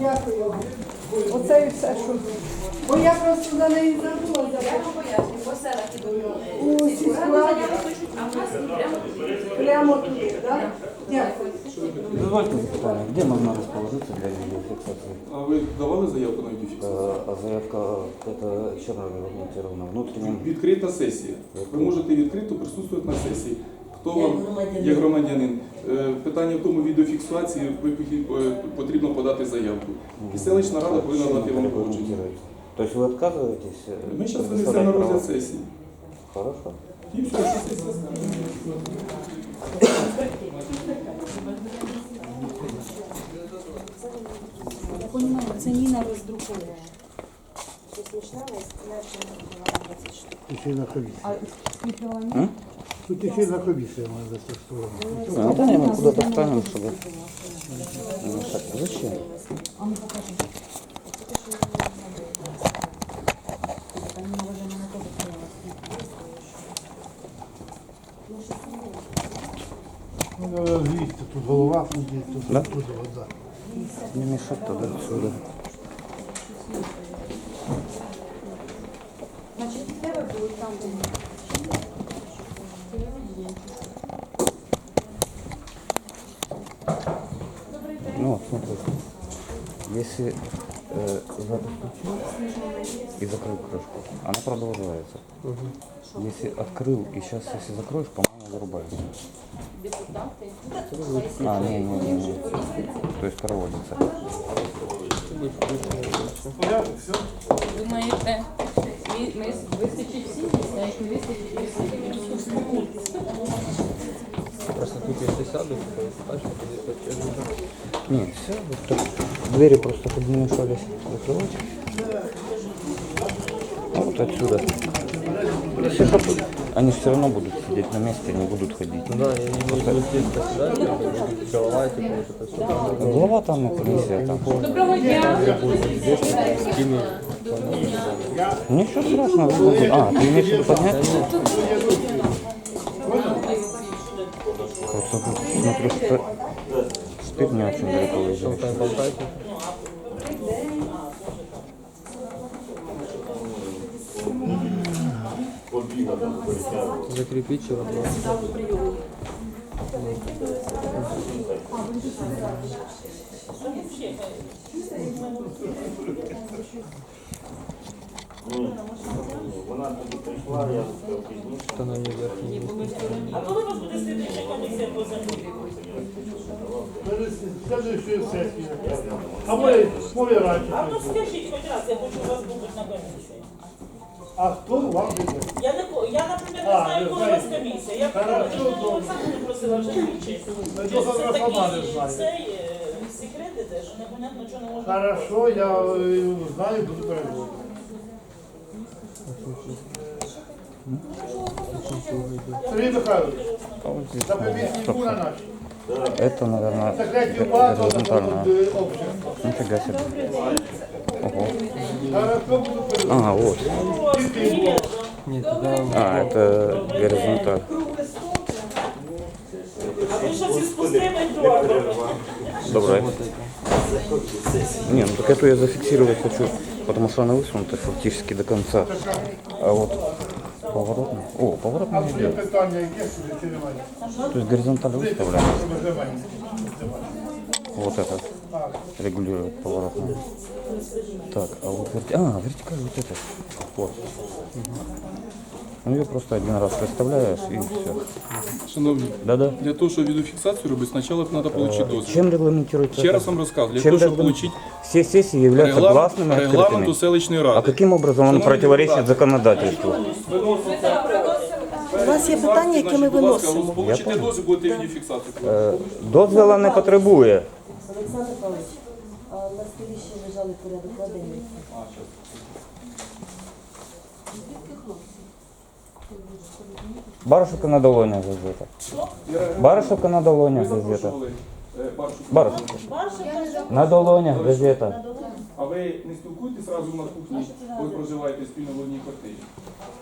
Дякую. Оце і все, що. Бо я просто за неї забула. Я вам поясню, по селах ідуть. У сільську раду А в нас прямо прямо туди, так? Дякую. Дозвольте запитання, де можна розположитися для відеофіксації? А ви давали заявку на відеофіксацію? А заявка это чем регламентирована? Внутренним? Відкрита сесія. Ви можете відкрито присутствувати на сесії. Хто вам є громадянин? Е, Питання в тому відеофіксації ви похі- е, потрібно подати заявку. І селищна рада повинна Чем дати это вам погодження. регламентируете? То есть вы отказываетесь? э, Ми зараз предоставлять винесемо на право? розгляд сесії. Хорошо. І все, що сесія скаже. Я понимаю, це Ніна роздруковує. Тут ще й на комісії. А скільки вона? Тут ще й на комісії має застосовано. А, да, не, мы куда-то встанем, чтобы не мешать. Зачем? Ну. Ну, треба злізти, тут голова сидить, тут, Да? тут вода. Не мешать туда, отсюда. Значить, в тебе будуть там, Ну вот, смотри. Если э, включил и закрыл крышку, она продолжается. Если открыл и сейчас, если закроешь, по-моему, вырубается. А, не, не, не, не. То есть проводится. думаєте, ми вистачить всі, а як не вистачить. Просто тут если сядут, то бачите, тоді так Нет, все, вот так. Двери просто чтобы не мешались закрывать. А вот отсюда. Если что, они все равно будут сидеть на месте, не будут ходить. Ну да, я не буду будет голова, типа вот это все. Голова там и комиссия там. Доброго дня! Ничего страшного. А, ты имеешь в виду поднять? Просто тут смотрю, что стыд не очень далеко уезжаешь. Там болтайте. Закрепить чего Что на ней верхний. Скажи, що є сесія. А ми. А ну скажіть хоч раз, я хочу вас бути на комісії. А хто вам буде? Я, не, я наприклад, не А, знаю, коли у вас комісія. Я Хорошо, питала, що добре. Просила вже двічі. Це не такі знаю. цей е, секрети, де, непонятно, що не можна. Хорошо, я е, знаю, буду переводити. Сергій Михайлович, А вот здесь, на наверное, комісії стоп, була стоп. наші. Это, наверное, Секретів багато, горизонтально. буде общество. Нифига себе. Ого. Хорошо, буду переводити. А, вот. Тільки було. Нет, тогда А, это горизонталь. А ви щось із пустими торбами. Доброе. Не, ну так эту я зафиксировать хочу, потому что она высунута фактически до конца. А вот поворотный. О, поворотный не Є идет. питання є, сюди чи немає? То есть горизонталь выставлена. Визиваємо. Вот это регулирует поворотный. Так, а вот верти... А, вертикаль вот это. Вот. Ну ее просто один раз выставляешь и все. Шановні, Да-да. для того, щоб відеофіксацію робити, спочатку треба отримати дозвіл. Чем регламентируется? Ще это? раз вам розказую, для Чем того, щоб регламент- отримати Все сессии являются гласными и регламенту открытыми. селищної А ради. каким образом он противоречит законодательству? У вас є питання, які ми Будь ласка, виносимо. получите дозвіл, будете відеофіксацію. Е, Дозвіла не потребує. Олександр Павлович, а на столі ще лежали порядок кладення. Барышевка на долонях газета. Барышевка на долонях газета. Запрошували, е, Баршу. Барышевка. На долонях газета. А ви ви не спілкуєтесь разом на кухні, коли проживаєте спільно в одній квартирі?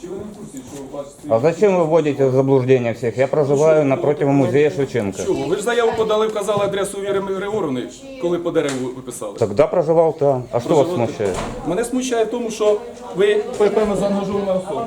Чи ви не в курсі, що у вас А зачем вы вводите в заблуждение всех? Я проживаю напротив музея Шевченко. Чого? Ви ж заяву подали, вказали адресу Віри Григоровни, коли по дереву виписали. Тогда проживал там. А что вас Проживати. смущает? Мене смущає в тому, що ви певно заангажована особа.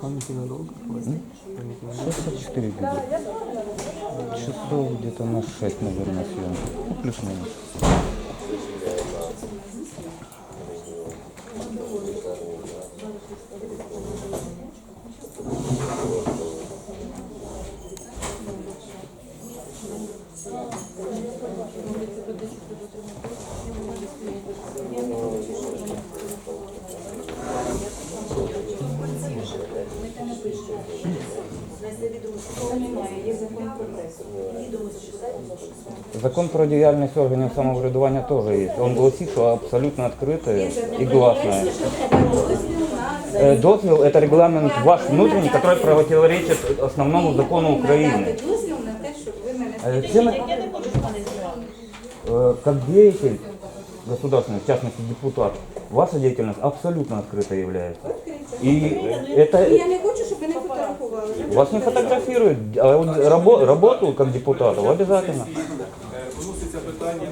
Памяти надолго? 64 где Часов где-то на 6, наверное, съемки. Ну, плюс-минус. Закон про діяльність органів самоврядування тоже есть. Он гласит, что абсолютно открытое и гласное. Э, Дозвел – это регламент ваш внутренний, который противоречит основному закону Украины. дозвіл на те, щоб ви мене Э, Чем, Я не хочу, щоб мене знімали. э, как деятель государственный, в частности депутат, ваша деятельность абсолютно открытой является. И это Я не хочу, щоб мене фотографували. вас не фотографируют, а вот рабо- работу как депутатов обязательно. Сесії, е, Виноситься питання.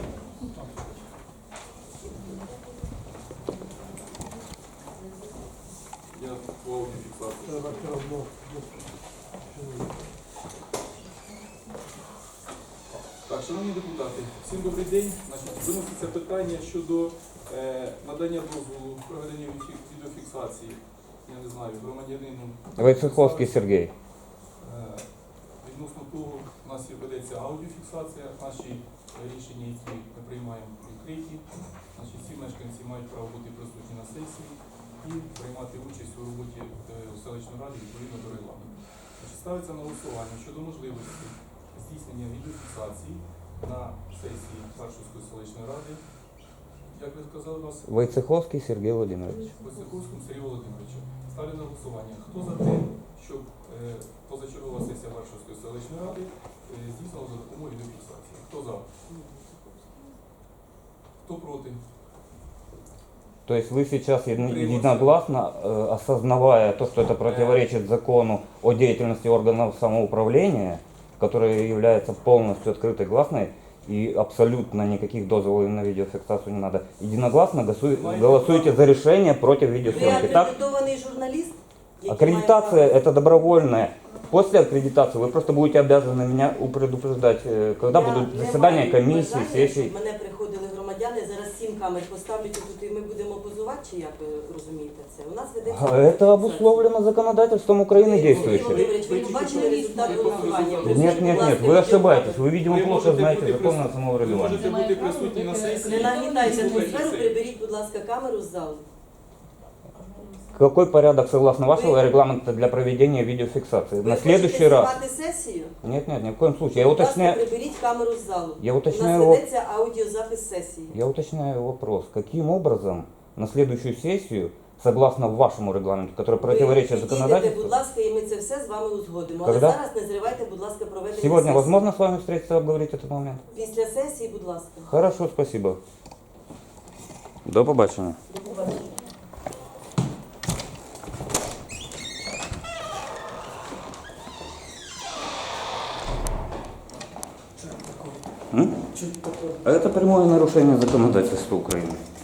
Я по аудіофіксації. Треба все одно. Так, шановні депутати, всім добрий день. Виноситься питання щодо е, надання дозволу проведення відеофіксації, я не знаю, громадянину Войцеховский Сергей. Е, Відносно того, у нас є ведеться аудіофіксація, наші рішення, які ми приймаємо відкриті. Значить, всі мешканці мають право бути присутні на сесії і приймати участь у роботі е, селищної ради відповідно до регламенту. Ставиться на голосування щодо можливості здійснення відеофіксації на сесії Харшівської селищної ради. Як ви сказали, у нас Войцеховский Сергей Владимирович. Високовському Сергію Володимировичу. Ставлю на голосування. Хто за те, щоб е, позачергова сесія Варшавської селищної ради е, здійснила за допомогою відеофіксації? Хто за? Хто проти? То есть вы сейчас едно- единогласно, э, осознавая то, что это противоречит закону о деятельности органов самоуправления, который является полностью открытой гласной, и абсолютно никаких дозволов на видеофиксацию не надо, единогласно голосуй- голосуете за решение против Ви видеосъемки. Так? який Аккредитация это добровольная. После аккредитации вы просто будете обязаны меня предупреждать, э, когда будут заседания маю комиссий, камер поставлять тут і ми будемо позувати, чи як ви розумієте це? У нас ведеться... А Это обусловлено законодательством Украины действующим. Володимирович, ви побачили результат голосування? Нет, нет, нет, вы ошибаетесь. Вы, видимо, Ви плохо можете знаете бути закон о присутні- Ви самоврядувании. можете бути присутні на сесії. Не нагнітайте атмосферу, Слухайте приберіть, будь ласка, камеру з залу. Какой порядок, согласно вашего регламента, для проведения видеофиксации? Ви На следующий раз. сесію? Нет, нет, ни в коем случае. Я Будь ласка, уточняю, приберіть камеру з залу. я У уточняю, нас его- ведеться аудіозапис сесії. я уточняю вопрос. Каким образом на следующую сессию, согласно вашему регламенту, который противоречит підійдете, законодательству, будь ласка, і ми це все з вами узгодимо. Але Когда? зараз не зривайте, будь ласка, проведення сегодня сесії. возможно с вами встретиться, обговорить этот момент? Після сесії, будь ласка. Хорошо, спасибо. До побачення. До побачення. А Это прямое нарушение законодательства Украины.